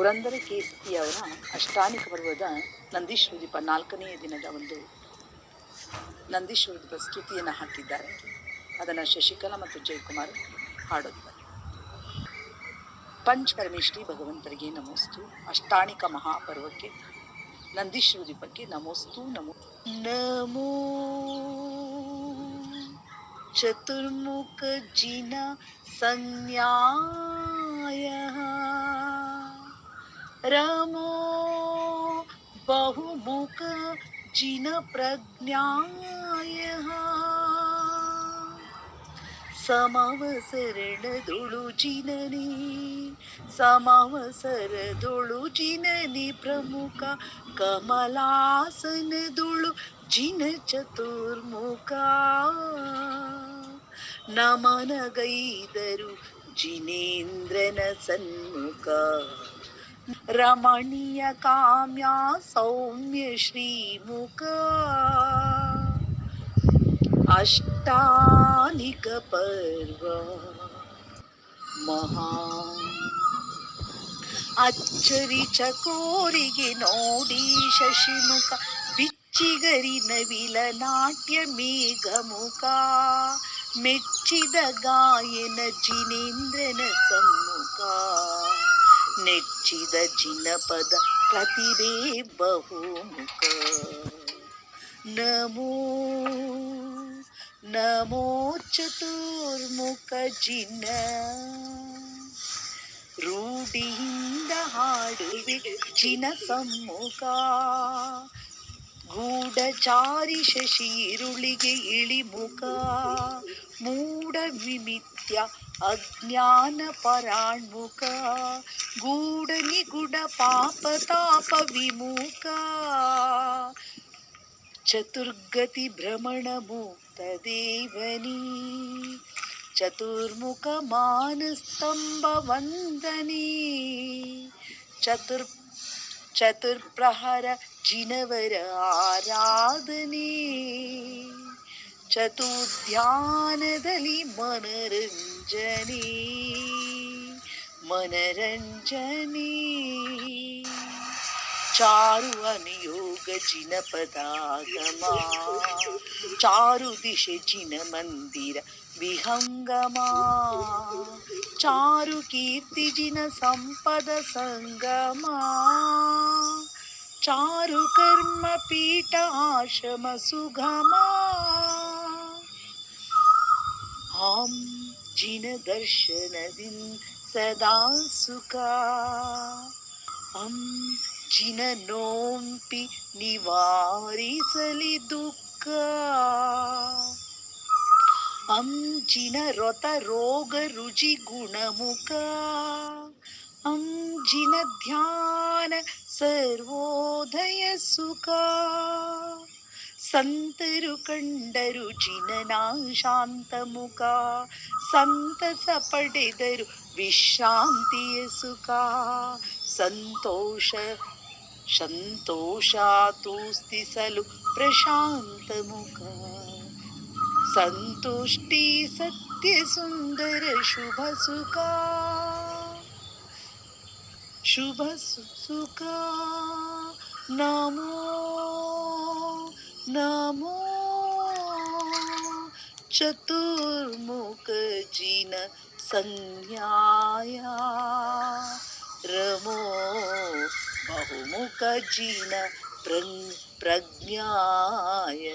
ಪುರಂದರ ಕೇಸರಿಯವರ ಅಷ್ಟಾನಿಕ ಪರ್ವದ ನಂದೀಶ್ವರ ದೀಪ ನಾಲ್ಕನೆಯ ದಿನದ ಒಂದು ನಂದೀಶ್ವರ ದೀಪ ಸ್ತುತಿಯನ್ನು ಹಾಕಿದ್ದಾರೆ. ಅದನ್ನು ಶಶಿಕಲಾ ಮತ್ತು ಜಯಕುಮಾರ್ ಹಾಡುತ್ತಾರೆ. ಪಂಚ ಪರಮೇಶ್ವರಿ ಭಗವಂತರಿಗೆ ನಮೋಸ್ತು. ಅಷ್ಟಾಣಿಕ ಮಹಾಪರ್ವಕ್ಕೆ ನಂದೀಶ್ವರ ದೀಪಕ್ಕೆ ನಮೋಸ್ತು, ನಮೋ ನಮೋ ಚತುರ್ಮುಖ ಜಿನ ಸಂಜ್ಞಾಯ ರಮೋ ಬಹುಮುಖ ಜಿನ ಪ್ರಜ್ಞಾಯ ಸಮವಸರಣದೊಳು ಜಿನನಿ ಸಮವಸರದೊಳು ಜಿನನಿ ಪ್ರಮುಖ ಕಮಲಾಸನದೊಳು ಜಿನ ಚತುರ್ಮುಖ ನಮನಗೈದರು ಜಿನೇಂದ್ರನ ಸನ್ಮುಖ ರಮಣೀಯ ಕಾಮ್ಯ ಸೌಮ್ಯ ಶ್ರೀಮುಖ ಅಷ್ಟಾನಿಕ ಪರ್ವ ಮಹಾ ಅಚ್ಚರಿ ಚಕೋರಿಗೆ ನೋಡಿ ಶಶಿಮುಖ ಬಿಚ್ಚಿಗರಿ ನವಿಲ ನಾಟ್ಯ ಮೇಘಮುಖ ಮೆಚ್ಚಿದ ಗಾಯನ ಜಿನೇಂದ್ರನ ಸಮ್ಮುಖ ನೆಚ್ಚಿದ ಜಿನಪದ ಪ್ರತಿಭೆ ಬಹುಮುಖ. ನಮೋ ನಮೋ ಚತುರ್ಮುಖ ಜಿನ. ರೂಢಿಯಿಂದ ಹಾಡುವೆ ಜಿನ ಸಮ್ಮುಖ. ಗೂಢಚಾರಿ ಶಶಿರುಳಿಗೆ ಇಳಿಮುಖ. ಮೂಢ ವಿಮಿತ್ಯ अज्ञानपराण्मुख मान स्तंभ वंदनी चतुर् चतुर्प्रहर जिनवर आराधने चतुर्ध्यानदलि मनरञ्जने మనరంజని మనరంజని చారు అనియోగ జినపదాగమా చారు దిశ జిన మందిర విహంగమా చారు కీర్తి జిన సంపద సంగమా చారు కర్మ పీఠ ఆశ్రమ సుగమా हम जिन दर्शनदिन सदा सुखा। हम जिन नोम पी निवारी सली दुख। हम जिन रोत रोग रुचि गुणमुख हम जिन ध्यान सर्वोदय सुखा। ಸಂತರು ಕಂಡರು ಜಿನನಾ ಶಾಂತ ಮುಖ. ಸಂತಸ ಪಡೆದರು ವಿಶ್ರಾಂತಿಯ ಸುಖ. ಸಂತೋಷ ಸಂತೋಷ ತೂಸ್ತಿಸಲು ಪ್ರಶಾಂತ ಮುಖ. ಸಂತುಷ್ಟಿ ಸತ್ಯ ಸುಂದರ ಶುಭ ಸುಖ. ಶುಭ ಸುಖ. ನಮೋ नमो चतुर्मुख जिन संज्ञा रमो बहुमुख जिन प्रज्ञाय।